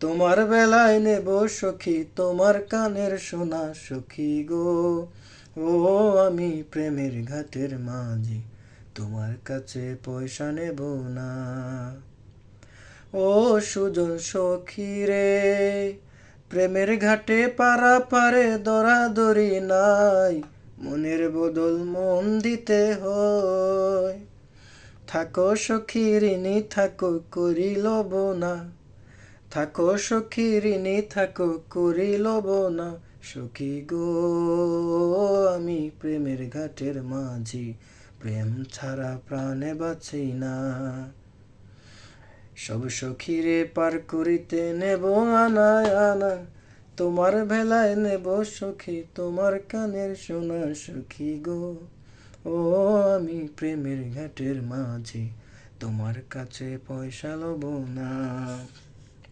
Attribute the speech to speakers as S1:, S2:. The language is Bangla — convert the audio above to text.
S1: তোমার বেলায় নেব সখী, তোমার কানের সোনা সখী গো। ও, আমি প্রেমের ঘাটের মাঝি, তোমার কাছে পয়সা নেব না। ও, সুজন সখী রে, প্রেমের ঘাটে পারা পারে দরাদরি নাই, মনের বদল মন দিতে হয়। থাকো সখী, ঋণী থাকো, করিল না থাকো সখী ঋণী থাকো করিল না সখী গো, আমি প্রেমের ঘাটের মাঝি। প্রেম ছাড়া প্রাণে বাঁচি না। সব সখীরে পার করিতে নেব আনা আনা। তোমার ভেলায় নেব সখী, তোমার কানের সোনা। সখী গো, ও আমি প্রেমের ঘাটের মাঝি। তোমার কাছে পয়সা লব না।